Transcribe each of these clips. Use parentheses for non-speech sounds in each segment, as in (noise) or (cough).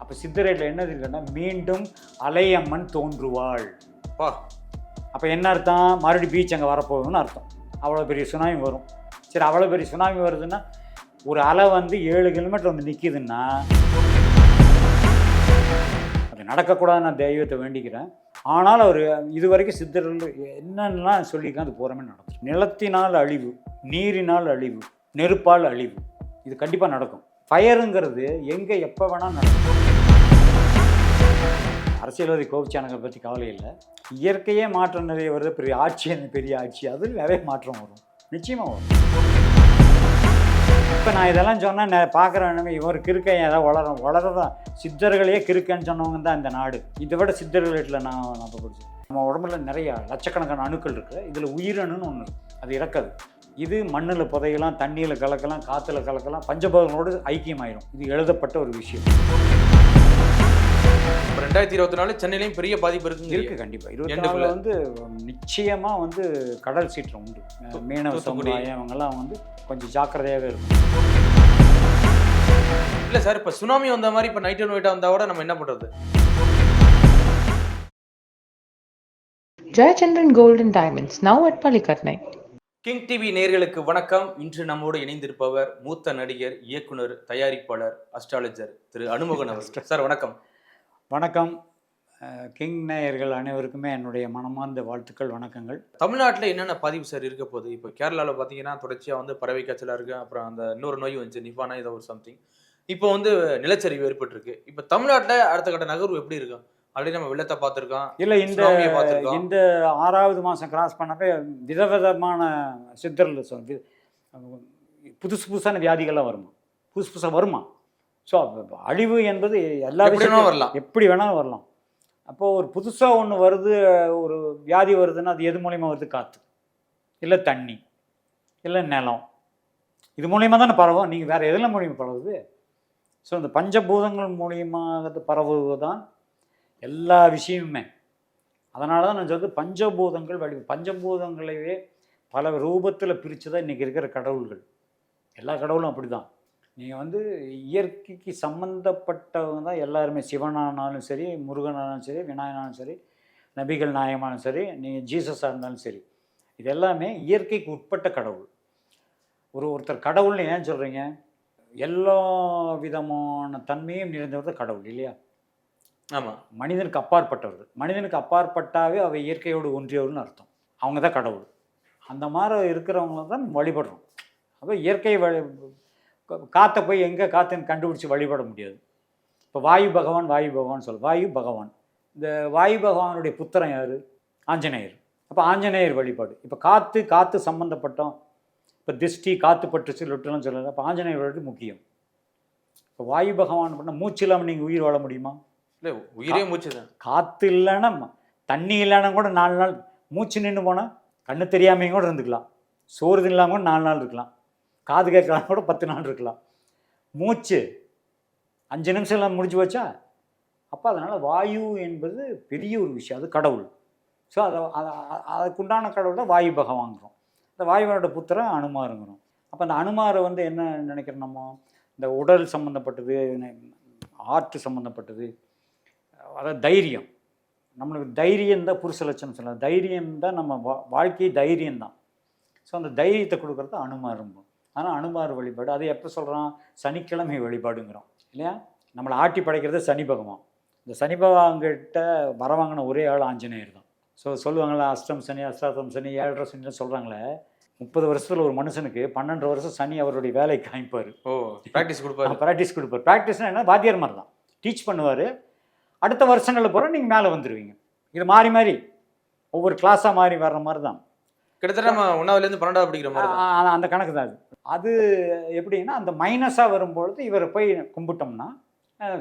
அப்போ சித்தரையில் என்ன இருக்குன்னா மீண்டும் அலையம்மன் தோன்றுவாள். பா. அப்போ என்ன அர்த்தம்? மறுபடியும் பீச் அங்கே வரப்போகுதுன்னு அர்த்தம். அவ்வளோ பெரிய சுனாமி வரும். சரி அவ்வளோ பெரிய சுனாமி வருதுன்னா ஒரு அலை வந்து ஏழு கிலோமீட்டர் வந்து நிற்கிதுன்னா அது நடக்கக்கூடாது நான் தெய்வத்தை வேண்டிக்கிறேன். ஆனால் அவர் இது வரைக்கும் சித்தர்கள் என்னென்னலாம் சொல்லியிருக்காங்க அது பூராமே நடக்கும் நிலத்தினால் அழிவு நீரினால் அழிவு நெருப்பால் அழிவு இது கண்டிப்பாக நடக்கும். ஃபயருங்கிறது எங்கே எப்போ வேணால் நடக்கும். அரசியல்வாதி கோபிச்சானங்களை பற்றி கவலை இல்லை. இயற்கையே மாற்றம் நிறைய வருது. பெரிய ஆட்சி என்ன பெரிய ஆட்சி? அதில் நிறைய மாற்றம் வரும். நிச்சயமாக வரும். இப்போ நான் இதெல்லாம் சொன்னால் நான் பார்க்குறேன் இவர் கிறுக்கன் ஏதாவது வளரும். வளரதான் சித்தர்களையே கிருக்கன்னு சொன்னவங்க தான் இந்த நாடு. இதை விட சித்தர்கள் வீட்டில் நான் நான் படிச்சேன் நம்ம உடம்புல நிறைய லட்சக்கணக்கான அணுக்கள் இருக்குது இதில் உயிரணுன்னு ஒன்று அது இறக்காது. இது மண்ணில் புதையலாம் தண்ணியில் கலக்கலாம் காற்றுல கலக்கலாம் பஞ்சபோதங்களோடு ஐக்கியமாயிரும். இது எழுதப்பட்ட ஒரு விஷயம். ரெண்டாயிரத்தி இருபத்தி நாலு சென்னையிலையும் பெரிய பாதிப்பு இருக்குங்க. இருக்கு கண்டிப்பாக இருபத்தி வந்து நிச்சயமா வந்து கடல் சீற்றம் உண்டு. மீனவ. சமுதாயம் அவங்கெல்லாம் வந்து கொஞ்சம் ஜாக்கிரதையாகவே இருக்கும் இல்ல சார் இப்போ சுனாமி வந்த மாதிரி இப்போ நைட் அண்ட் ஒயிட்டா வந்தா கூட நம்ம என்ன பண்றது? Gold and Diamonds, now at Palikatnai. King TV நேயர்களுக்கு வணக்கம். இன்று நம்மோடு இணைந்திருப்பவர் மூத்த நடிகர் இயக்குனர் தயாரிப்பாளர் அஸ்ட்ராலஜர் திரு அனுமோகன் சார் வணக்கம். வணக்கம். கிங் நேயர்கள் அனைவருக்குமே என்னுடைய மனமார்ந்த வாழ்த்துக்கள் வணக்கங்கள். தமிழ்நாட்டில் என்னென்ன பாதிப்பு சார் இருக்க போகுது? இப்போ கேரளாவில் பார்த்தீங்கன்னா தொடர்ச்சியாக வந்து பறவை காய்ச்சலாக இருக்கு அப்புறம் அந்த இன்னொரு நோய் வந்துச்சு நிஃபானா ஏதோ ஒரு சம்திங் இப்போ வந்து நிலச்சரிவு ஏற்பட்டிருக்கு. இப்போ தமிழ்நாட்டில் அடுத்த கட்ட நகர்வு எப்படி இருக்கும்? ஆல்ரெடி நம்ம வெள்ளத்தை பார்த்துருக்கோம் இல்லை இந்த. இந்த ஆறாவது மாதம் கிராஸ் பண்ணப்பே விதவிதமான சித்தரில் புதுசு புதுசான வியாதிகள்லாம் வருமா? புதுசு புதுசாக வருமா? ஸோ அழிவு என்பது எல்லா விஷயத்தையும் வரலாம். எப்படி வேணாலும் வரலாம். அப்போது ஒரு புதுசாக ஒன்று வருது ஒரு வியாதி வருதுன்னா அது எது மூலியமா வருது? காற்று இல்லை தண்ணி. இல்லை நிலம். இது மூலியமா தானே பரவும்? நீங்கள் வேறு எதில் மூலியமா பரவுது? ஸோ இந்த பஞ்சபூதங்கள் மூலியமாக பரவுவது தான் எல்லா விஷயமுமே. அதனால தான் நான் சொல்றது பஞ்சபூதங்கள் வழி பஞ்சபூதங்களையே பல ரூபத்தில் பிரித்து தான் இன்றைக்கி இருக்கிற கடவுள்கள். எல்லா கடவுளும் அப்படி தான் நீங்கள் வந்து இயற்கைக்கு சம்மந்தப்பட்டவங்க தான் எல்லாருமே. சிவனானாலும் சரி முருகனானாலும் சரி விநாயகனாலும் சரி நபிகள் நாயகமானாலும் சரி நீங்கள் ஜீசஸாக இருந்தாலும் சரி இது எல்லாமே இயற்கைக்கு உட்பட்ட கடவுள். ஒரு ஒருத்தர் கடவுள்னு ஏன் சொல்கிறீங்க எல்லா விதமான தன்மையும் நிறைந்தவர் தான் கடவுள் இல்லையா? ஆமாம் மனிதனுக்கு அப்பாற்பட்டவர்கள் மனிதனுக்கு அப்பாற்பட்டாவே அவை இயற்கையோடு ஒன்றியவர்கள்னு அர்த்தம். அவங்க தான் கடவுள். அந்த மாதிரி இருக்கிறவங்கள தான் வழிபடுறோம். அப்போ இயற்கை வழி காற்றை போய் எங்கே காற்றுன்னு கண்டுபிடிச்சி வழிபட முடியாது. இப்போ வாயு பகவான் வாயு பகவான் சொல் வாயு பகவான். இந்த வாயு பகவானுடைய புத்திரன் யார்? ஆஞ்சநேயர். அப்போ ஆஞ்சநேயர் வழிபாடு. இப்போ காற்று காற்று சம்மந்தப்பட்டோம் இப்போ திஷ்டி காற்று பட்டுச்சு லொட்டுலாம் சொல்லலை அப்போ ஆஞ்சநேயர் வழிபாடு முக்கியம். இப்போ வாயு பகவான் பண்ண மூச்சு இல்லாமல் நீங்கள் உயிர் வாழ முடியுமா? இல்லை உயிரே மூச்சு தான் காற்று இல்லைன்னா தண்ணி இல்லைன்னா கூட நாலு நாள் மூச்சு நின்று போனால் கண்ணு தெரியாமையும் கூட இருந்துக்கலாம். சோறு இல்லாமல் கூட நாலு நாள் இருக்கலாம். காது கேட்கலாம் கூட பத்து நாள் இருக்கலாம். மூச்சு அஞ்சு நிமிஷம் எல்லாம் முடிஞ்சு வச்சா அப்போ அதனால் வாயு என்பது பெரிய ஒரு விஷயம். அது கடவுள். ஸோ அதை அதை- அதுக்குண்டான கடவுள் தான் வாயு பகவாங்கிறோம் இந்த வாயுவனோட புத்திரன் அனுமாருங்கிறோம். அப்போ அந்த அனுமாரை வந்து என்ன நினைக்கிறோம் நம்ம? இந்த உடல் சம்மந்தப்பட்டது ஆர்ட் சம்மந்தப்பட்டது அதாவது தைரியம். நம்மளுக்கு தைரியம் தான் புருஷ லட்சணம் சொல்லலாம் தைரியம் தான் நம்ம வா வாழ்க்கை தைரியம் தான். ஸோ அந்த தைரியத்தை கொடுக்குறது அனுமாரும்போம் ஆனால் அனுமார் வழிபாடு அதை எப்போ சொல்கிறான் சனிக்கிழமை வழிபாடுங்கிறோம் இல்லையா? நம்மளை ஆட்டி படைக்கிறது சனி பகவான். இந்த சனி பகவான்கிட்ட வரவாங்கின ஒரே ஆள் ஆஞ்சநேயர் தான். ஸோ சொல்லுவாங்களே அஷ்டம் சனி அஷ்டாத்தம் சனி ஏழரை சனி சொல்கிறாங்களே முப்பது வருஷத்தில் ஒரு மனுஷனுக்கு பன்னெண்டு வருஷம் சனி அவருடைய வேலை காமிப்பார். ஓ ப்ராக்டிஸ் கொடுப்பாரு. ப்ராக்டிஸ் கொடுப்பார். ப்ராக்டிஸ்னா என்ன? வாத்தியார் மாதிரி தான். டீச் பண்ணுவார். அடுத்த வருஷங்களில் போகிற நீங்கள் மேலே வந்துடுவீங்க இது மாறி மாறி ஒவ்வொரு கிளாஸாக மாறி வர்ற மாதிரி தான். கிட்டத்தட்ட நம்ம ஒன்றாவதுலேருந்து பன்னெண்டாவது படிக்கிற மாதிரி அந்த கணக்கு தான் அது. அது எப்படின்னா அந்த மைனஸாக வரும்பொழுது இவரை போய் கும்பிட்டோம்னா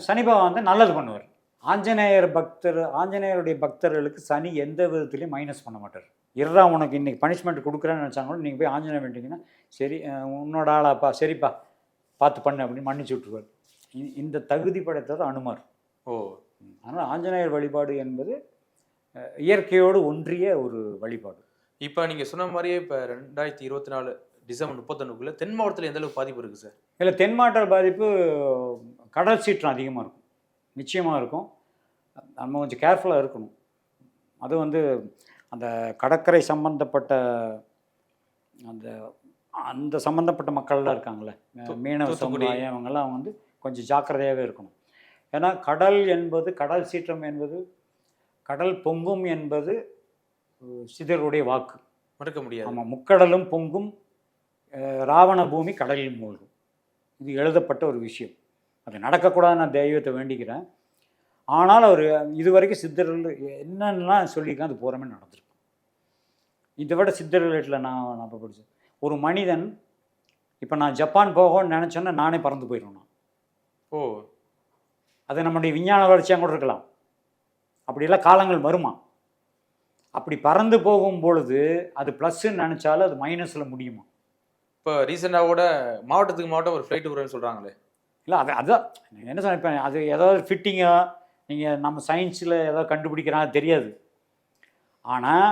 சனி பகவான் வந்து நல்லது பண்ணுவார். ஆஞ்சநேயர் பக்தர் ஆஞ்சநேயருடைய பக்தர்களுக்கு சனி எந்த விதத்துலையும் மைனஸ் பண்ண மாட்டார். இருடா உனக்கு இன்னைக்கு பனிஷ்மெண்ட் கொடுக்குறேன்னு நினச்சாங்க நீங்கள் போய் ஆஞ்சநேயர் வேண்டிங்கன்னா சரி உன்னோட ஆளாப்பா சரிப்பா பார்த்து பண்ணு அப்படின்னு மன்னிச்சு விட்ருவார் இ- இந்த தகுதி படைத்தவர் அனுமார். ஓ. அதனால் ஆஞ்சநேயர் வழிபாடு என்பது இயற்கையோடு ஒன்றிய ஒரு வழிபாடு. இப்போ நீங்கள் சொன்ன மாதிரியே இப்போ ரெண்டாயிரத்தி இருபத்தி நாலு டிசம்பர் முப்பத்தொன்னுக்குள்ள தென் மாவட்டத்தில் எந்த அளவுக்கு பாதிப்பு இருக்குது சார்? இல்லை தென் மாவட்ட பாதிப்பு கடல் சீற்றம் அதிகமாக இருக்கும். நிச்சயமாக இருக்கும். நம்ம கொஞ்சம் கேர்ஃபுல்லாக இருக்கணும். அது வந்து அந்த கடற்கரை சம்பந்தப்பட்ட அந்த அந்த சம்பந்தப்பட்ட மக்கள்லாம் இருக்காங்களே மீனவ. சமுதாயம் அவங்கெல்லாம் வந்து கொஞ்சம் ஜாக்கிரதையாகவே இருக்கணும். ஏன்னா கடல் என்பது கடல் சீற்றம் என்பது கடல் பொங்கும் என்பது சிதறுடைய வாக்கு. மறுக்க முடியாது. ஆமாம் முக்கடலும் பொங்கும் ராவண பூமி கடலில் மூழ்கும். இது எழுதப்பட்ட ஒரு விஷயம். அது நடக்கக்கூடாதுன்னு நான் தெய்வத்தை வேண்டிக்கிறேன். ஆனால் அவர் இதுவரைக்கும் சித்தர்கள் என்னென்னலாம் சொல்லியிருக்கேன் அது பூராமே நடந்திருக்கு. இதை விட சித்தர்களேட்டில் நான் நான் இப்போ படித்தேன் ஒரு மனிதன் இப்போ நான் ஜப்பான் போகணும்னு நினச்சேன்னா நானே பறந்து போயிடுவேன் நான். ஓ. அது நம்முடைய விஞ்ஞான வளர்ச்சியாக கூட இருக்கலாம். அப்படியெல்லாம் காலங்கள் வருமா? அப்படி பறந்து போகும் பொழுது அது ப்ளஸ்ன்னு நினச்சாலும் அது மைனஸில் முடியுமா? இப்போ ரீசெண்டாக கூட மாவட்டத்துக்கு மாவட்டம் ஒரு ஃப்ளைட் விடுறேன்னு சொல்றாங்களே. இல்லை அது அதான் நான் என்ன சொன்னேன் அது ஏதாவது ஃபிட்டிங்காக நீங்கள் நம்ம சயின்ஸில் ஏதாவது கண்டுபிடிக்கிறாங்க தெரியாது. ஆனால்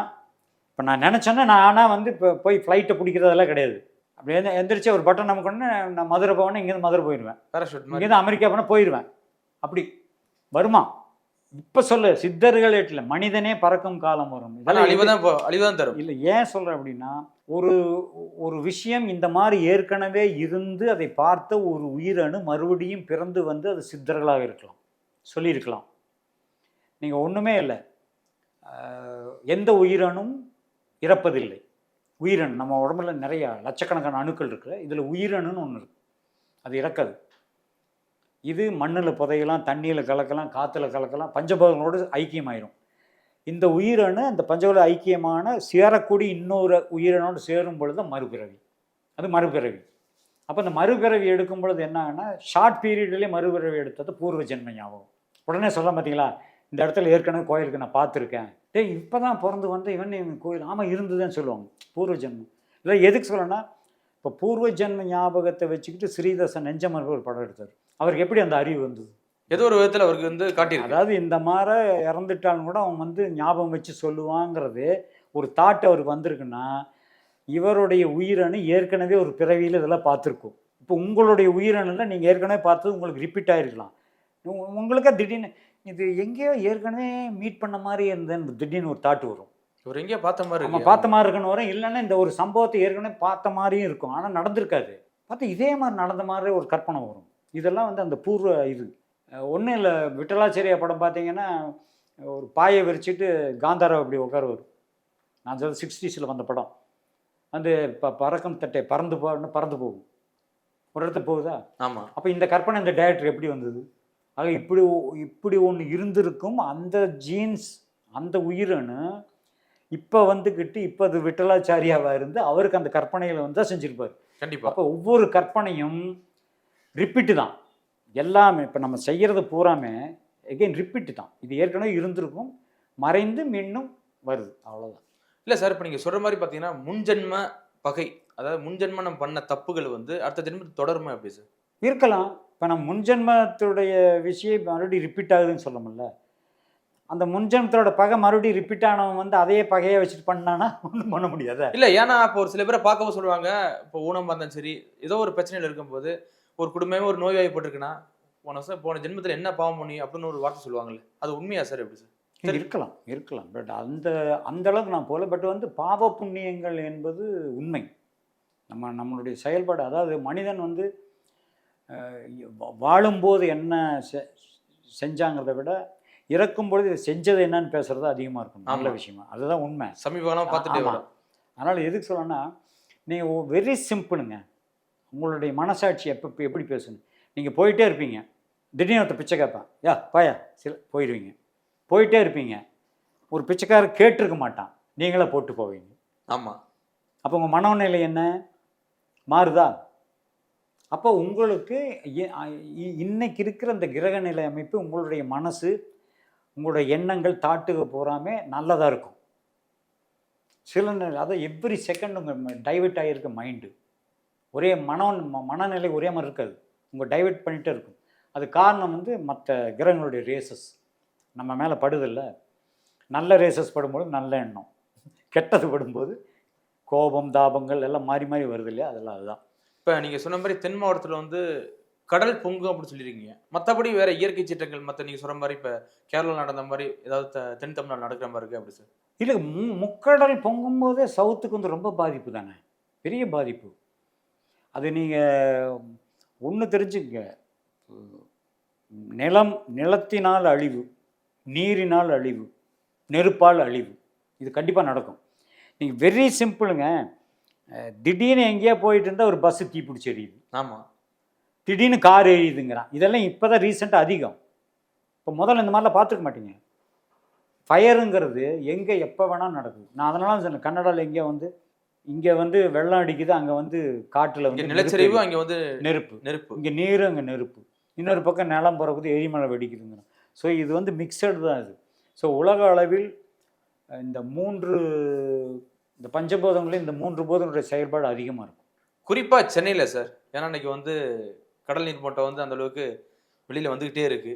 இப்போ நான் நினச்சேன்னா நான் ஆனால் வந்து இப்போ போய் ஃப்ளைட்டை பிடிக்கிறதெல்லாம் கிடையாது. அப்படியே எந்த- எந்திரிச்சு ஒரு பட்டன் நமக்கு ஒன்று நான் மதுரை போவேன்னா இங்கேருந்து மதுரை போயிடுவேன். பேராஷூட் இங்கேருந்து அமெரிக்கா போனால் போயிடுவேன் அப்படி வருமா? இப்போ சொல்லு சித்தர்கள் எட்டில் மனிதனே பறக்கும் காலம் வரும். அழிவு தான் இப்போ அழிவு தான் தரும். இல்லை ஏன் சொல்கிறேன் அப்படின்னா ஒரு ஒரு விஷயம் இந்த மாதிரி ஏற்கனவே இருந்து அதை பார்த்த ஒரு உயிரணு மறுபடியும் பிறந்து வந்து அது சித்தர்களாக இருக்கலாம் சொல்லியிருக்கலாம். நீங்கள் ஒன்றுமே இல்லை. எந்த உயிரணும் இறப்பதில்லை. உயிரணு நம்ம உடம்புல நிறைய லட்சக்கணக்கான அணுக்கள் இருக்கு. இதில் உயிரணுன்னு ஒன்று இருக்கு. அது இறக்காது. இது மண்ணில் புதையலாம் தண்ணியில் கலக்கலாம் காற்றுல கலக்கலாம் பஞ்சபோதங்களோடு ஐக்கியமாயிரும். இந்த உயிரணு அந்த பஞ்சகுல ஐக்கியமான சேரக்கூடிய இன்னொரு உயிரணோடு சேரும் பொழுது தான் மறுபிறவி. அது மறுபிறவி. அப்போ இந்த மறுபிறவி எடுக்கும் பொழுது என்னன்னா ஷார்ட் பீரியட்லேயே மறுபிறவி எடுத்தது பூர்வ ஜென்ம ஞாபகம். உடனே சொல்ல பார்த்தீங்களா இந்த இடத்துல ஏற்கனவே கோயிலுக்கு நான் பார்த்துருக்கேன். டேய் இப்போ தான் பிறந்து வந்து இவன் இவன் கோயில் ஆமாம் இருந்ததுன்னு சொல்லுவாங்க. பூர்வ ஜென்மம் இல்லை எதுக்கு சொல்லணும்னா இப்போ பூர்வ ஜென்ம ஞாபகத்தை வச்சுக்கிட்டு ஸ்ரீதசன் நெஞ்சமர்வு ஒரு படம் எடுத்தார். அவருக்கு எப்படி அந்த அறிவு வந்தது? ஏதோ ஒரு விதத்தில் அவருக்கு வந்து காட்டியிருக்கு. அதாவது இந்த மாதிரி இறந்துட்டாலும் கூட அவன் வந்து ஞாபகம் வச்சு சொல்லுவாங்கிறது ஒரு தாட் அவருக்கு வந்திருக்குன்னா இவருடைய உயிரணு ஏற்கனவே ஒரு பிறவியில் இதெல்லாம் பார்த்துருக்கும். இப்போ உங்களுடைய உயிரணுல நீங்கள் ஏற்கனவே பார்த்தது உங்களுக்கு ரிப்பீட் ஆகிருக்கலாம் உங்களுக்கே திடீர்னு இது எங்கேயோ ஏற்கனவே மீட் பண்ண மாதிரி இருந்தேன்னு திடீர்னு ஒரு தாட் வரும். இவர் எங்கேயோ பார்த்த மாதிரி நம்ம பார்த்த மாதிரி இருக்குன்னு வரும் இல்லைன்னா இந்த ஒரு சம்பவத்தை ஏற்கனவே பார்த்த மாதிரியும் இருக்கும். ஆனால் நடந்திருக்காது. பார்த்தா இதே மாதிரி நடந்த மாதிரி ஒரு கற்பனை வரும். இதெல்லாம் வந்து அந்த பூர்வ இது. ஒன்றும் இல்லை. விட்டலாச்சேரியா படம் பார்த்தீங்கன்னா ஒரு பாயை விரிச்சிட்டு காந்தாரா அப்படி உட்காருவார். நான் சொல்ல சிக்ஸ்டீஸில் வந்த படம். அந்த ப பறக்கும் தட்டை பறந்து போகணும் பறந்து போகும். ஒரு இடத்துல போகுதா? ஆமா. அப்போ இந்த கற்பனை இந்த டைரக்டர் எப்படி வந்தது? ஆக இப்படி இப்படி ஒன்று இருந்திருக்கும். அந்த ஜீன்ஸ் அந்த உயிரணு இப்போ வந்துக்கிட்டு இப்போ அது விட்டலாச்சாரியாவாக இருந்து அவருக்கு அந்த கற்பனைகளை வந்து தான் செஞ்சுருப்பார். கண்டிப்பா. அப்போ ஒவ்வொரு கற்பனையும் ரிப்பீட்டு தான். எல்லாமே இப்போ நம்ம செய்கிறது பூராமே எகெயின் ரிப்பீட்டு தான். இது ஏற்கனவே இருந்திருக்கும் மறைந்து மீண்டும் வருது. அவ்வளோதான் இல்ல சார் இப்போ நீங்க சொல்ற மாதிரி பாத்தீங்கன்னா முன்ஜென்ம பகை அதாவது முன்ஜென்ம நம்ம பண்ண தப்புகள் வந்து அடுத்த ஜென்மத்தில் தொடருமா எப்படி சார் இருக்கலாம். இப்போ நம்ம முன்ஜென்மத்துடைய விஷயம் மறுபடியும் ரிப்பீட் ஆகுதுன்னு சொல்ல முடியல. அந்த முன்ஜென்மத்தோட பகை மறுபடியும் ரிப்பீட் ஆனவன் வந்து அதே பகையை வச்சுட்டு பண்ணானா ஒன்றும் பண்ண முடியாத? இல்ல ஏன்னா இப்போ ஒரு சில பேரை பார்க்கவும் சொல்லுவாங்க இப்போ ஊனம் பார்த்தா சரி ஏதோ ஒரு பிரச்சனையில் இருக்கும்போது ஒரு குடும்பமே ஒரு நோய்வாய்ப்பட்டிருக்குன்னா போன வருஷம் போன ஜென்மத்தில் என்ன பாவம் பண்ணி அப்படின்னு ஒரு வார்த்தை சொல்லுவாங்கல்ல. அது உண்மையா சார் எப்படி சார்? சரி. இருக்கலாம் இருக்கலாம். பட் அந்த அந்த அளவுக்கு நான் போகல. பட் வந்து பாவ புண்ணியங்கள் என்பது உண்மை. நம்ம நம்மளுடைய செயல்பாடு அதாவது மனிதன் வந்து வாழும்போது என்ன செ- செஞ்சாங்கிறத விட இறக்கும் பொழுது இதை செஞ்சது என்னன்னு பேசுறது அதிகமாக இருக்கும். நல்ல. விஷயமா. அதுதான் உண்மை. சமீப காலமா பார்த்துட்டே அதனால் எதுக்கு சொல்லணும்னா நீங்கள் வெரி சிம்பிளுங்க உங்களுடைய மனசாட்சி எப்போ எப்படி பேசணும்? நீங்கள் போயிட்டே இருப்பீங்க. திடீர்னு ஒருத்தர் பிச்சை கேட்பான். யா பாயா. சில போயிடுவீங்க. போயிட்டே இருப்பீங்க. ஒரு பிச்சைக்காரர் கேட்டிருக்க மாட்டான். நீங்களே போட்டு போவீங்க. ஆமா. அப்போ உங்கள் மனோநிலை என்ன? மாறுதா? அப்போ உங்களுக்கு இன்னைக்கு இருக்கிற அந்த கிரக நிலை அமைப்பு உங்களுடைய மனசு உங்களுடைய எண்ணங்கள் தாட்டுக பூராமே நல்லதாக இருக்கும். சில நேரம் அதான் எவ்ரி செகண்ட் உங்கள் டைவெர்ட் ஆகியிருக்க மைண்டு. ஒரே மன ம- மனநிலை ஒரே மாதிரி இருக்காது. உங்கள் டைவெர்ட் பண்ணிகிட்டே இருக்கும். அது காரணம் வந்து மற்ற கிரகங்களுடைய ரேசஸ் நம்ம மேலே படுதில்ல. நல்ல ரேசஸ் படும்போது நல்ல எண்ணம். கெட்டது படும்போது கோபம் தாபங்கள் எல்லாம் மாறி மாறி வருது இல்லையா? அதெல்லாம் அதுதான். இப்போ நீங்க சொன்ன மாதிரி தென் மாவட்டத்தில் வந்து கடல் பொங்கும் அப்படின்னு சொல்லியிருக்கீங்க. மற்றபடி வேற இயற்கை சீற்றங்கள் மற்ற நீங்க சொல்ற மாதிரி இப்ப கேரளா நடந்த மாதிரி ஏதாவது தென் தமிழ்நாடு நடக்கிற மாதிரி இருக்கு அப்படி சார்? இல்லை மு முக்கடல் பொங்கும்போதே சவுத்துக்கு வந்து ரொம்ப பாதிப்பு தானே? பெரிய பாதிப்பு. அது நீங்கள் ஒன்று தெரிஞ்சுங்க நிலம் நிலத்தினால் அழிவு நீரினால் அழிவு நெருப்பால் அழிவு இது கண்டிப்பாக நடக்கும். நீங்கள் வெரி சிம்பிளுங்க திடீர்னு எங்கேயோ போயிட்டு இருந்தால் ஒரு பஸ்ஸு தீப்பிடிச்சி எரியுது ஆமா. திடீர்னு கார் எரியுதுங்கிறான் இதெல்லாம் இப்போ தான் ரீசெண்டாக அதிகம். இப்போ முதல்ல இந்த மாதிரிலாம் பார்த்துக்க மாட்டீங்க. ஃபயருங்கிறது எங்கே எப்போ வேணாலும் நடக்குது. நான் அதனால சொன்னேன் கன்னடாவில் எங்கேயோ வந்து இங்கே வந்து வெள்ளம் அடிக்குது அங்கே வந்து காட்டில் வந்து நிலச்சரிவு அங்க வந்து நெருப்பு. நெருப்பு. இங்கே நீர் அங்கே நெருப்பு. இன்னொரு பக்கம் நிலம் பிறகுது எரிமலை வெடிக்குதுங்கிறோம் ஸோ இது வந்து மிக்சடு தான் இது. ஸோ உலக அளவில் இந்த மூன்று இந்த பஞ்சபோதங்களில் இந்த மூன்று போதங்களுடைய செயல்பாடு அதிகமாக இருக்கும். குறிப்பா சென்னையில சார். ஏன்னா இன்னைக்கு வந்து கடல் நீர் மட்டம் வந்து அந்த அளவுக்கு வெளியில வந்துகிட்டே இருக்கு.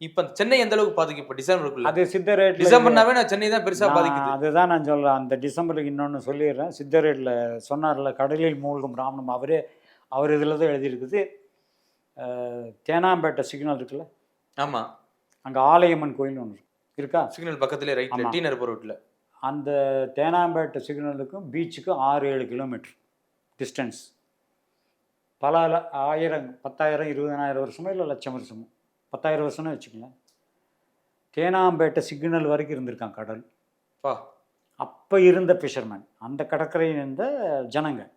இப்ப சென்னை எந்த அளவுக்கு பாதிக்கும் இப்ப டிசம்பருக்குள்ள அது சித்தரேட்டில் டிசம்பர்னாவே நான் சென்னை தான் பெருசா பாதிக்குது. அதுதான் நான் சொல்றேன். அந்த டிசம்பருக்கு இன்னொன்று சொல்லிடுறேன். சித்தரேட்டில் சொன்னார்ல கடலில் மூழ்கும் ராமனும் அவரே அவர் இதில் தான் எழுதியிருக்குது. தேனாம்பேட்டை சிக்னல் இருக்குல்ல? ஆமா. அங்கே ஆலயம்மன் கோயில் ஒன்று இருக்கா. சிக்னல் பக்கத்துலேயே ரைட்ல ஆமா. டி நகர் ரோட்ல அந்த தேனாம்பேட்டை சிக்னலுக்கும் பீச்சுக்கும் ஆறு ஏழு கிலோமீட்டர் டிஸ்டன்ஸ் பல ஆயிரம் பத்தாயிரம் இருபதனாயிரம் வருஷமோ இல்லை லட்சம் வருஷமோ? பத்தாயிரம் வருஷம்னு வச்சுக்கலாம் தேனாம்பேட்டை சிக்னல் வரைக்கும் இருந்திருக்கான் கடல். பா. அப்போ இருந்த ஃபிஷர்மேன் அந்த கடற்கரையில் இருந்த ஜனங்க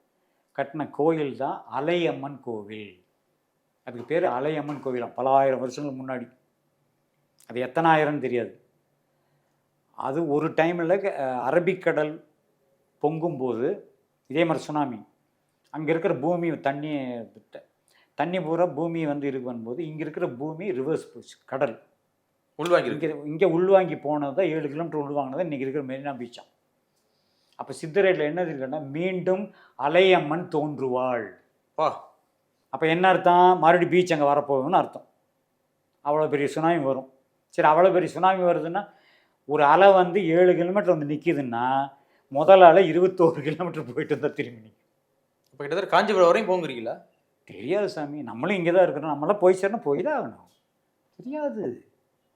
கட்டின கோயில் தான் அலையம்மன் கோவில். அதுக்கு பேர் அலையம்மன் கோவிலாம் பல ஆயிரம் வருஷங்களுக்கு முன்னாடி. அது எத்தனை ஆயிரம்னு தெரியாது. அது ஒரு டைமில் அரபிக்கடல் பொங்கும்போது இதே மாதிரி சுனாமி. அங்கே இருக்கிற பூமி தண்ணி த- தண்ணி பூரா பூமி வந்து இது பண்ணும்போது இங்கே இருக்கிற பூமி ரிவர்ஸ் போச்சு கடல். உள்வாங்கி இங்கே இங்கே உள்வாங்கி போனது தான் ஏழு கிலோமீட்டர் உள்வாங்கினது இன்றைக்கி இருக்கிற மெரினா பீச்சாம் அப்போ சித்தரேட்டில் என்ன இருக்குன்னா மீண்டும் அலையம்மன் தோன்றுவாள். பா. அப்போ என்ன அர்த்தம்? மறுபடியும் பீச் அங்கே வரப்போகுதுன்னு அர்த்தம். அவ்வளோ பெரிய சுனாமி வரும். சரி அவ்வளோ பெரிய சுனாமி வருதுன்னா ஒரு அலை வந்து ஏழு கிலோமீட்டர் வந்து நிற்கிதுன்னா முதல் அலை இருபத்தோரு கிலோமீட்டர் போயிட்டு இருந்தால் திரும்பி நிற்கும் இப்ப கிட்டத்தட்ட காஞ்சிபுரம் வரையும் போங்குறீங்களா தெரியாது சாமி. நம்மளும் இங்கே தான் இருக்கிறோம். நம்மளாம் போய் சேரணும். போய் தான் ஆகணும். தெரியாது.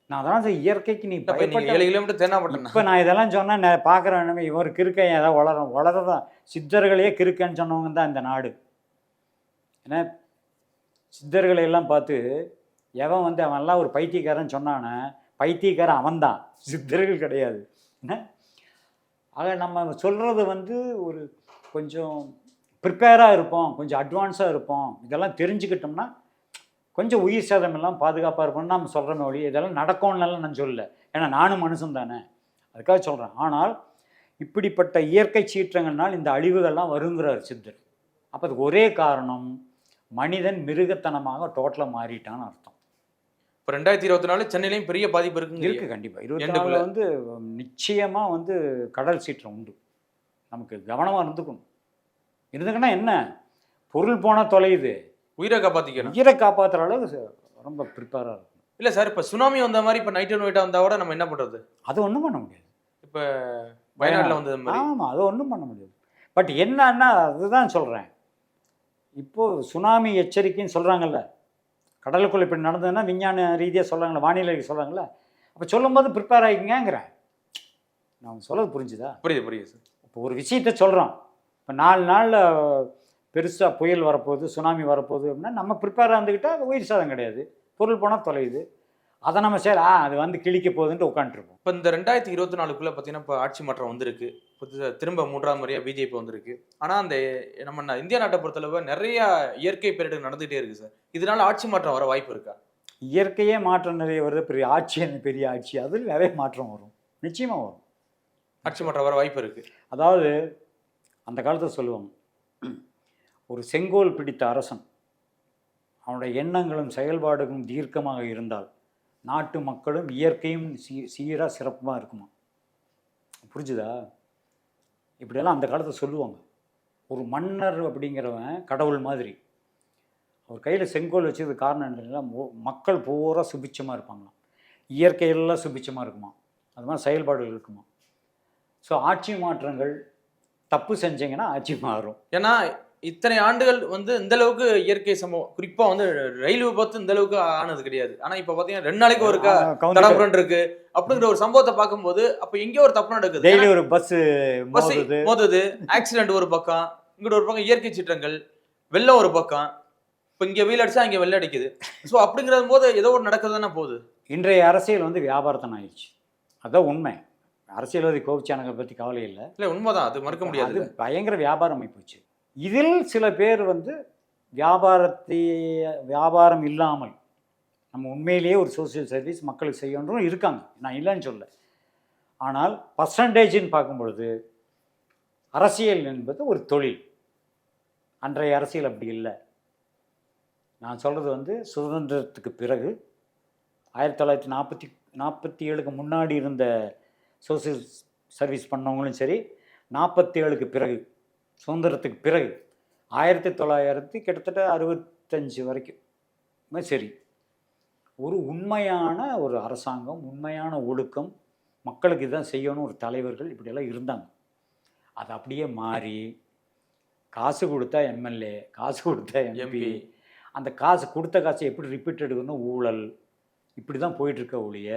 நான் அதான் சொல்றேன், இயற்கைக்கு நீ ஏழு கிலோமீட்டர் தேனாப்பட்டா இப்போ நான் இதெல்லாம் சொன்னால் நான் பார்க்குறேன். இவர் கிறுக்கன் ஏதாவது வளரும். வளரதான் சித்தர்களையே கிறுக்கன்னு சொன்னவங்க தான் இந்த நாடு. ஏன்னா சித்தர்களை எல்லாம் பார்த்து எவன் வந்து அவன்லாம் ஒரு பைத்தியக்காரன் சொன்னானே பைத்தியக்காரன் அவன்தான். சித்தர்கள் கிடையாது. என்ன ஆக நம்ம சொல்கிறது வந்து ஒரு கொஞ்சம் ப்ரிப்பேராக இருப்போம் கொஞ்சம் அட்வான்ஸாக இருப்போம். இதெல்லாம் தெரிஞ்சுக்கிட்டோம்னா கொஞ்சம் உயிர் சேதம் எல்லாம் பாதுகாப்பாக இருப்போம்னு நம்ம சொல்கிறோமே ஒழிய இதெல்லாம் நடக்கும்னால நான் சொல்லல. ஏன்னா நானும் மனுஷன் தானே. அதுக்காக சொல்கிறேன் ஆனால் இப்படிப்பட்ட இயற்கை சீற்றங்கள்னால் இந்த அழிவுகள்லாம் வருங்கிறார் சித்தர். அப்போ அதுக்கு ஒரே காரணம் மனிதன் மிருகத்தனமாக டோட்டலாக மாறிட்டான்னு அர்த்தம். இப்ப ரெண்டாயிரத்தி இருபத்தி நாலு சென்னையிலயும் பெரிய பாதிப்பு இருக்குங்க. இருக்கு கண்டிப்பாக இருபத்தி. நாலில் வந்து நிச்சயமாக வந்து கடல் சீற்றம் உண்டு. நமக்கு கவனமாக இருந்துக்கணும். இருந்துக்குன்னா என்ன? பொருள் போனால் தொலையுது. உயிரை காப்பாத்திக்கணும். உயிரை காப்பாற்றுற அளவுக்கு ரொம்ப ப்ரிப்பேராக இருக்கும் இல்ல சார் இப்ப சுனாமி வந்த மாதிரி இப்ப நைட் அண்ட் ஒயிட்டா வந்தா கூட நம்ம என்ன பண்றது? அது ஒன்றும் பண்ண முடியாது. இப்ப வயநாட்டுல வந்தது மாதிரி. ஆமாம் அது ஒன்றும் பண்ண முடியாது. பட் என்னன்னா அதுதான் சொல்கிறேன் இப்போது சுனாமி எச்சரிக்கைன்னு சொல்கிறாங்கல்ல கடலுக்குள்ள இப்படி நடந்ததுன்னா விஞ்ஞான ரீதியாக சொல்கிறாங்களே வானிலை சொல்கிறாங்கல்ல அப்போ சொல்லும்போது ப்ரிப்பேர் ஆகிக்கங்கிறேன் நான் சொல்கிறது புரிஞ்சுதா? புரியுது புரியுது சார். இப்போ ஒரு விஷயத்த சொல்கிறோம் இப்போ நாலு நாளில் பெருசாக புயல் வரப்போகுது சுனாமி வரப்போகுது அப்படின்னா நம்ம ப்ரிப்பேராக இருந்துக்கிட்டால் உயிர் சாதம் கிடையாது. பொருள் போனால் தொலையுது. அதை நம்ம சரி ஆ அது வந்து கிழிக்க போகுதுன்ட்டு உட்காந்துருப்போம் இப்போ இந்த ரெண்டாயிரத்தி இருபத்தி நாலுக்குள்ள பார்த்தீங்கன்னா இப்போ ஆட்சி மாற்றம் வந்திருக்கு. புதுசா திரும்ப மூன்றாம் முறையாக பிஜேபி வந்திருக்கு. ஆனால் அந்த நம்ம இந்திய நாட்டை பொறுத்தளவு நிறைய இயற்கை பேரிடர் நடந்துகிட்டே இருக்கு சார். இதனால ஆட்சி மாற்றம் வர வாய்ப்பு இருக்கா? இயற்கையே மாற்றம் நிறைய வருது. பெரிய ஆட்சி பெரிய ஆட்சி அதில் நிறைய மாற்றம் வரும். நிச்சயமாக வரும். ஆட்சி மாற்றம் வர வாய்ப்பு இருக்கு. அதாவது அந்த காலத்தில் சொல்லுவாங்க ஒரு செங்கோல் பிடித்த அரசன் அவனுடைய எண்ணங்களும் செயல்பாடுகளும் தீர்க்கமாக இருந்தால் நாட்டு மக்களும் இயற்கையும் சீ சீராக சிறப்பாக இருக்குமா? புரிஞ்சுதா? இப்படியெல்லாம் அந்த காலத்தை சொல்லுவாங்க. ஒரு மன்னர் அப்படிங்கிறவன் கடவுள் மாதிரி. அவர் கையில் செங்கோல் வச்சது காரணம் என்னன்னா மக்கள் பூரா சுபிச்சமாக இருப்பாங்களாம். இயற்கையெல்லாம் சுபிச்சமாக இருக்குமா? அது மாதிரி செயல்பாடுகள் இருக்குமா? ஸோ ஆட்சி மாற்றங்கள் தப்பு செஞ்சீங்கன்னா ஆட்சி மாறும். ஏன்னா இத்தனை ஆண்டுகள் வந்து இந்த அளவுக்கு இயற்கை சம்பவம் குறிப்பா வந்து ரயில் விபத்து இந்த அளவுக்கு ஆனது கிடையாது. ஆனா இப்ப பாத்தீங்கன்னா ரெண்டு நாளைக்கு கவுந்து தடபுரன் இருக்கு. அப்படிங்கிற ஒரு சம்பவத்தை பார்க்கும்போது அப்ப எங்கேயோ ஒரு தப்பு நடக்குது. டெய்லி ஒரு பஸ் பஸ் மோதுது. ஆக்சிடென்ட் ஒரு பக்கம் இங்கிட்ட ஒரு பக்கம் இயற்கை சீற்றங்கள் வெள்ளம் ஒரு பக்கம் இப்ப இங்க வெயில் அடிச்சா இங்க வெள்ளம் அடிக்குது. சோ அப்படிங்கிற போது ஏதோ ஒரு நடக்குது தானே போகுது. இன்றைய அரசியல் வந்து வியாபாரத்தனம் ஆயிடுச்சு. அதான் உண்மை. அரசியல்வாதி கோபிச்சானங்களை பற்றி கவலை இல்லை. இல்ல உண்மைதான். அது மறுக்க முடியாது. அது பயங்கர வியாபாரம் போச்சு இதில் சில பேர் வந்து வியாபாரத்தை வியாபாரம் இல்லாமல் நம்ம உண்மையிலேயே ஒரு சோஷியல் சர்வீஸ் மக்களுக்கு செய்யணும் இருக்காங்க. நான் இல்லைன்னு சொல்ல ஆனால் பர்சன்டேஜ்னு பார்க்கும் பொழுது அரசியல் என்பது ஒரு தொழில். அன்றைய அரசியல் அப்படி இல்லை. நான் சொல்கிறது வந்து சுதந்திரத்துக்கு பிறகு ஆயிரத்தி தொள்ளாயிரத்தி நாற்பத்தி நாற்பத்தி ஏழுக்கு முன்னாடி இருந்த சோசியல் சர்வீஸ் பண்ணவங்களும் சரி நாற்பத்தி ஏழுக்கு பிறகு சுதந்திரத்துக்கு பிறகு ஆயிரத்தி தொள்ளாயிரத்தி கிட்டத்தட்ட அறுபத்தஞ்சு வரைக்கும் சரி. ஒரு உண்மையான ஒரு அரசாங்கம் உண்மையான ஒழுக்கம் மக்களுக்கு இதான் செய்யணும் ஒரு தலைவர்கள் இப்படியெல்லாம் இருந்தாங்க. அது அப்படியே மாறி காசு கொடுத்தா எம்எல்ஏ காசு கொடுத்தா எம்பி எம்பி அந்த காசு கொடுத்த காசை எப்படி ரிப்பீட் எடுக்கணும் ஊழல் இப்படி தான் போயிட்டுருக்க ஒழிய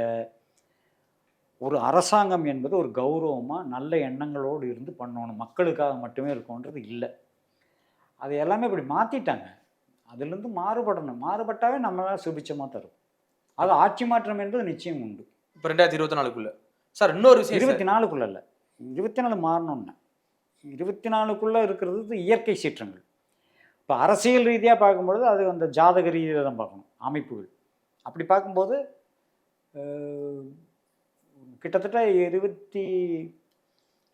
ஒரு அரசாங்கம் என்பது ஒரு கௌரவமாக நல்ல எண்ணங்களோடு இருந்து பண்ணணும். மக்களுக்காக மட்டுமே இருக்கணுன்றது இல்லை. அது எல்லாமே இப்படி மாற்றிட்டாங்க அதுலேருந்து மாறுபடணும். மாறுபட்டாவே நம்மளால் சுபிச்சமாக தரும். அது ஆட்சி மாற்றம் என்பது நிச்சயம் உண்டு. இப்ப ரெண்டாயிரத்தி இருபத்தி நாலுக்குள்ள சார் இன்னொரு விஷயம். இருபத்தி நாலுக்குள்ள இல்லை. இருபத்தி நாலு மாறணும்னு இருபத்தி நாலுக்குள்ளே இருக்கிறது இயற்கை சீற்றங்கள். இப்போ அரசியல் ரீதியாக பார்க்கும்பொழுது அது அந்த ஜாதக ரீதியாக தான் பார்க்கணும். அமைப்புகள். அப்படி பார்க்கும்போது கிட்டத்தட்ட இருபத்தி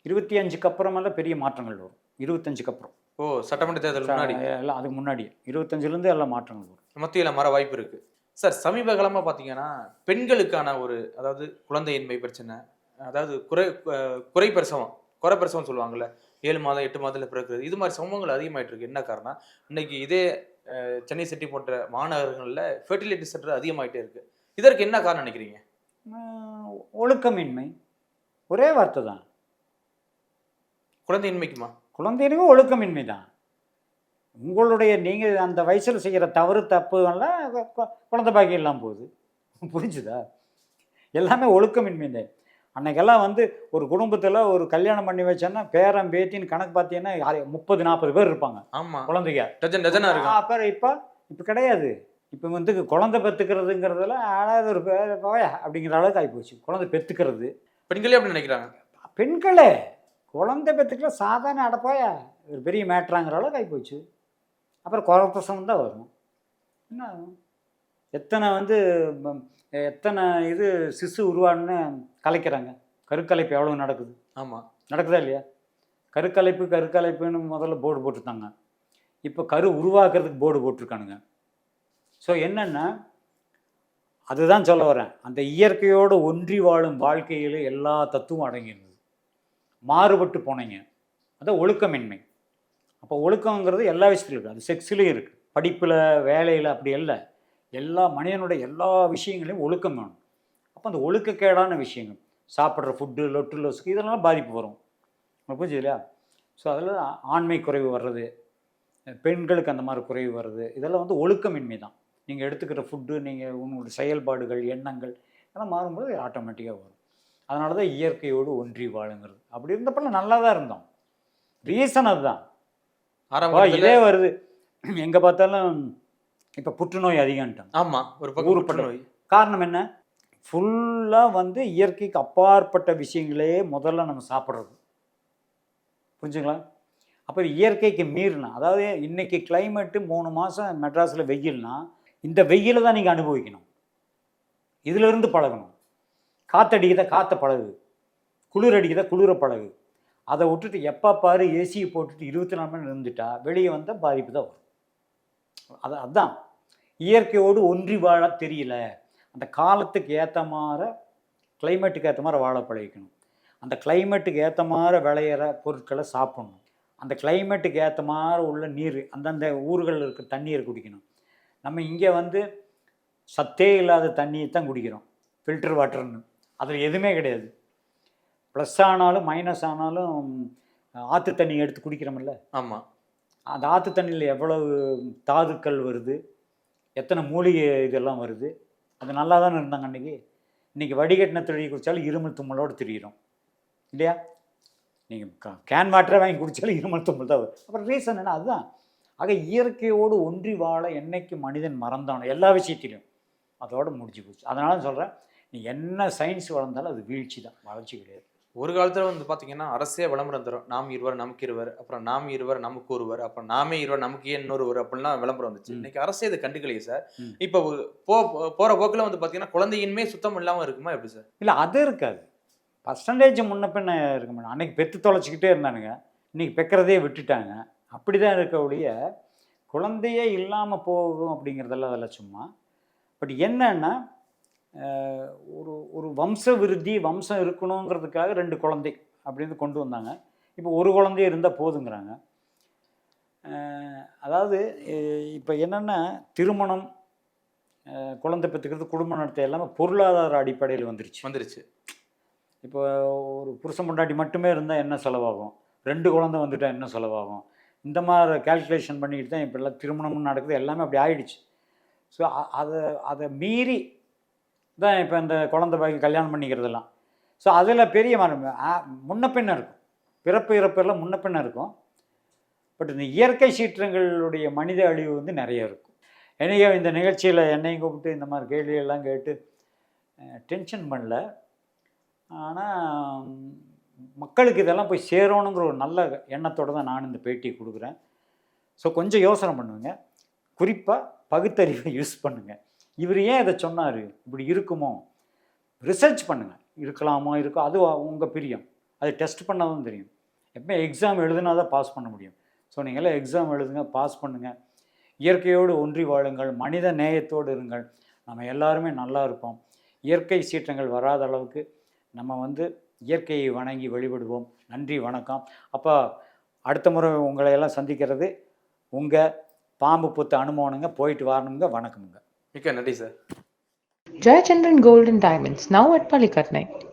இருபத்தி அஞ்சுக்கு அப்புறமெல்லாம் பெரிய மாற்றங்கள் வரும். இருபத்தஞ்சுக்கு அப்புறம். ஓ சட்டமன்ற தேர்தல் முன்னாடி. எல்லாம் அதுக்கு முன்னாடி இருபத்தஞ்சிலேருந்து எல்லாம் மாற்றங்கள் வரும். மத்தியில மாற வாய்ப்பு இருக்கு. சார் சமீப காலமா பாத்தீங்கன்னா பெண்களுக்கான ஒரு அதாவது குழந்தையின்மை பிரச்சனை அதாவது குறை குறை பிரசவம் குறை பிரசவம் சொல்லுவாங்கல்ல ஏழு மாதம் எட்டு மாதத்துல பிறக்கிறது இது மாதிரி சம்பவங்கள் அதிகமாயிட்டு இருக்கு. என்ன காரணம்? இன்னைக்கு இதே சென்னை சிட்டி போன்ற மாநகரங்கள்ல ஃபெர்டிலிட்டி சென்டர் அதிகமாயிட்டே இருக்கு. இதற்கு என்ன காரணம் நினைக்கிறீங்க? ஒழுக்கமின்மை. ஒரே வார்த்தை தான். குழந்தையின்மைக்குமா? குழந்தைகளுக்கு ஒழுக்கமின்மை தான். உங்களுடைய நீங்கள் அந்த வயசில் செய்கிற தவறு தப்பு எல்லாம் குழந்தை பாக்கியம் எல்லாம் போகுது. புரிஞ்சுதா? எல்லாமே ஒழுக்கமின்மை தான். அன்னைக்கெல்லாம் வந்து ஒரு குடும்பத்தில் ஒரு கல்யாணம் பண்ணி வச்சோன்னா பேரன் பேத்தின்னு கணக்கு பார்த்தீங்கன்னா யாரு- முப்பது நாற்பது பேர் இருப்பாங்க. ஆமா. குழந்தைங்க. டஜன் டஜனா இருக்கு அப்புறம் இப்போ இப்போ கிடையாது. இப்போ வந்து குழந்தை பெற்றுக்கிறதுங்கிறதுல ஆளாவது ஒரு போயா அப்படிங்கிற அளவுக்கு ஆகிப்போச்சு குழந்தை பெற்றுக்கிறது பெண்களே அப்படி நினைக்கிறாங்க. பெண்களே குழந்தை பெற்றுக்கல சாதாரண அடப்பாயா ஒரு பெரிய மேட்ராங்கிற அளவுக்கு ஆகிப்போச்சு அப்புறம் குறப்பிரசவம் தான் வரும். என்ன? எத்தனை வந்து எத்தனை இது சிசு உருவான்னு கலைக்கிறாங்க. கருக்கலைப்பு எவ்வளோ நடக்குது? ஆமா. நடக்குதா இல்லையா? கருக்கலைப்பு கருக்கலைப்புன்னு முதல்ல போர்டு போட்டிருந்தாங்க. இப்போ கரு உருவாக்குறதுக்கு போர்டு போட்டிருக்கானுங்க. ஸோ என்னென்னா அதுதான் சொல்ல வரேன். அந்த இயற்கையோடு ஒன்றி வாழும் வாழ்க்கையில் எல்லா தத்துவம் அடங்கியிருந்தது. மாறுபட்டு போனீங்க. அதான் ஒழுக்கமின்மை. அப்போ ஒழுக்கங்கிறது எல்லா விஷயத்துலையும் இருக்குது அது செக்ஸ்லேயும் இருக்குது படிப்பில் வேலையில் அப்படி இல்லை எல்லா மனிதனுடைய எல்லா விஷயங்களையும் ஒழுக்கம் வேணும். அப்போ அந்த ஒழுக்கக்கேடான விஷயங்கள். சாப்பிட்ற ஃபுட்டு லொட்டு லொசுக்கு இதெல்லாம் பாதிப்பு வரும். புரிஞ்சு புரிஞ்சுது இல்லையா? ஸோ அதில் ஆண்மை குறைவு வர்றது பெண்களுக்கு அந்த மாதிரி குறைவு வர்றது இதெல்லாம் வந்து ஒழுக்கமின்மை தான் நீங்கள் எடுத்துக்கிற ஃபுட்டு நீங்கள் உங்களுடைய செயல்பாடுகள் எண்ணங்கள் இதெல்லாம் மாறும்போது ஆட்டோமேட்டிக்காக வரும். அதனால தான் இயற்கையோடு ஒன்றி வாழுங்கிறது. அப்படி இருந்தப்பெல்லாம் நல்லா தான் இருந்தோம். ரீசன் அதுதான். இதே வருது. எங்கே பார்த்தாலும் இப்போ புற்றுநோய் அதிகம்ட்டாங்க. ஆமா ஒரு ஊருப்பட்ட புற்றுநோய். காரணம் என்ன? ஃபுல்லாக வந்து இயற்கைக்கு அப்பாற்பட்ட விஷயங்களே முதல்ல நம்ம சாப்பிட்றது. புரிஞ்சுங்களா? அப்போ இயற்கைக்கு மீறினா அதாவது இன்னைக்கு கிளைமேட்டு மூணு மாதம் மெட்ராஸில் வெயில்னா இந்த வெயிலை தான் நீங்கள் அனுபவிக்கணும். இதிலிருந்து பழகணும். காற்றடிக்குதா காற்ற பழகு. குளிர் அடிக்கிறத குளிர பழகு. அதை விட்டுட்டு எப்போ பாரு ஏசியை போட்டுட்டு இருபத்தி நாலு மணி இருந்துட்டா வெளியே வந்தால் பாதிப்பு தான் வரும். அது அதுதான் இயற்கையோடு ஒன்றி வாழ தெரியல. அந்த காலத்துக்கு ஏற்ற மாதிரி கிளைமேட்டுக்கு ஏற்ற மாதிரி வாழ பழகிக்கணும். அந்த கிளைமேட்டுக்கு ஏற்ற மாதிரி விளையிற பொருட்களை சாப்பிடணும். அந்த கிளைமேட்டுக்கு ஏற்ற மாதிரி உள்ள நீர் அந்தந்த ஊர்களில் இருக்க தண்ணீரை குடிக்கணும். நம்ம இங்கே வந்து சத்தே இல்லாத தண்ணியை தான் குடிக்கிறோம். ஃபில்டர் வாட்டர்னு அதில் எதுவுமே கிடையாது. ப்ளஸ் ஆனாலும் மைனஸ் ஆனாலும் ஆற்று தண்ணி எடுத்து குடிக்கிறோம்ல. ஆமா. அந்த ஆற்று தண்ணியில் எவ்வளவு தாதுக்கள் வருது? எத்தனை மூலிகை இதெல்லாம் வருது? அது நல்லா தானே இருந்தாங்க அன்றைக்கி இன்றைக்கி வடிகட்டின தொழில் குடித்தாலும் இருமல் தும்மலோடு திரியிறோம். இல்லையா? நீங்கள் கேன் வாட்டரை வாங்கி குடித்தாலும் இருமல் தும்மல் தான் வரும். அப்புறம் ரீசன் என்ன? அதுதான். ஆக இயற்கையோடு ஒன்றி வாழ என்னைக்கு மனிதன் மறந்தானோ எல்லா விஷயத்திலையும் அதோட முடிஞ்சு போச்சு. அதனால சொல்கிறேன் நீ என்ன சயின்ஸ் வளர்ந்தாலும் அது வீழ்ச்சி தான். வளர்ச்சி கிடையாது. ஒரு காலத்துல வந்து பாத்தீங்கன்னா அரசே விளம்பரம் தரும். நாம் இருவர் நமக்கு இருவர் அப்புறம் நாம் இருவர் நமக்கு ஒருவர் அப்புறம் நாமே இருவர் நமக்கு ஏன் இன்னொருவர் அப்படிலாம் விளம்பரம் வந்துச்சு. இன்னைக்கு அரசே இதை கண்டுக்கலையே சார். இப்போ போ போற போக்குல வந்து பாத்தீங்கன்னா குழந்தையின்மே சுத்தம் இல்லாம இருக்குமா எப்படி சார்? இல்லை அது இருக்காது. பர்சன்டேஜ் முன்ன பின்ன இருக்க மாட்டேன் அன்னைக்கு பெற்று தொலைச்சிக்கிட்டே இருந்தானுங்க. இன்னைக்கு பெக்கிறதே விட்டுட்டாங்க. அப்படி தான் இருக்க ஒழிய குழந்தையே இல்லாமல் போகும் அப்படிங்கிறதெல்லாம் அதெல்லாம் சும்மா. பட் என்னன்னா ஒரு ஒரு வம்ச விருத்தி வம்சம் இருக்கணுங்கிறதுக்காக ரெண்டு குழந்தை அப்படின்னு கொண்டு வந்தாங்க. இப்போ ஒரு குழந்தை இருந்தால் போதுங்கிறாங்க. அதாவது இப்போ என்னென்னா திருமணம் குழந்தை பெற்றுக்கிறது குடும்ப நடத்த எல்லாமே பொருளாதார அடிப்படையில் வந்துருச்சு. வந்துருச்சு. இப்போ ஒரு புருஷன் பொண்டாட்டி மட்டுமே இருந்தால் என்ன செலவாகும்? ரெண்டு குழந்தை வந்துட்டா என்ன செலவாகும்? இந்த மாதிரி கால்குலேஷன் பண்ணிட்டு தான் இப்போ எல்லாம் திருமணமும் நடக்குது. எல்லாமே அப்படி ஆயிடுச்சு. ஸோ அதை அதை மீறி தான் இப்போ இந்த குழந்தை பாக்கி கல்யாணம் பண்ணிக்கிறதெல்லாம். ஸோ அதில் பெரிய மரம் ஆ- முன்ன பின்ன இருக்கும். பிறப்பு இறப்பெல்லாம் முன்ன பின்ன இருக்கும். பட் இந்த இயற்கை சீற்றங்களுடைய மனித அழிவு வந்து நிறைய இருக்கும். என்னையோ இந்த நிகழ்ச்சியில் என்னையும் கூப்பிட்டு இந்த மாதிரி கேள்வியெல்லாம் கேட்டு டென்ஷன் பண்ணல. ஆனால் மக்களுக்கு இதெல்லாம் போய் சேரணுங்கிற ஒரு நல்ல எண்ணத்தோடு தான் நான் இந்த பேட்டியை கொடுக்குறேன். ஸோ கொஞ்சம் யோசனை பண்ணுங்க. குறிப்பாக பகுத்தறிவை (laughs) யூஸ் பண்ணுங்கள் இவர் ஏன் இதை சொன்னார்? இப்படி இருக்குமோ? ரிசர்ச் பண்ணுங்கள் இருக்கலாமோ? இருக்கோ? அது உங்கள் பிரியம். அது டெஸ்ட் பண்ணாதான் தெரியும். எப்போ எக்ஸாம் எழுதுனா தான் பாஸ் பண்ண முடியும். ஸோ நீங்களாம் எக்ஸாம் எழுதுங்க பாஸ் பண்ணுங்கள் இயற்கையோடு ஒன்றி வாழுங்கள். மனித நேயத்தோடு இருங்கள். நம்ம எல்லாருமே நல்லா இருப்போம். இயற்கை சீற்றங்கள் வராத அளவுக்கு நம்ம வந்து இயற்கையை வணங்கி வழிபடுவோம். நன்றி வணக்கம். அப்போ அடுத்த முறை உங்களை எல்லாம் சந்திக்கிறது. உங்கள் பாம்பு புத்து அனுமோனுங்க போயிட்டு வரணுங்க. வணக்கமுங்க. மிக்க நன்றி sir. Gold and Diamonds, now at Palikatnai.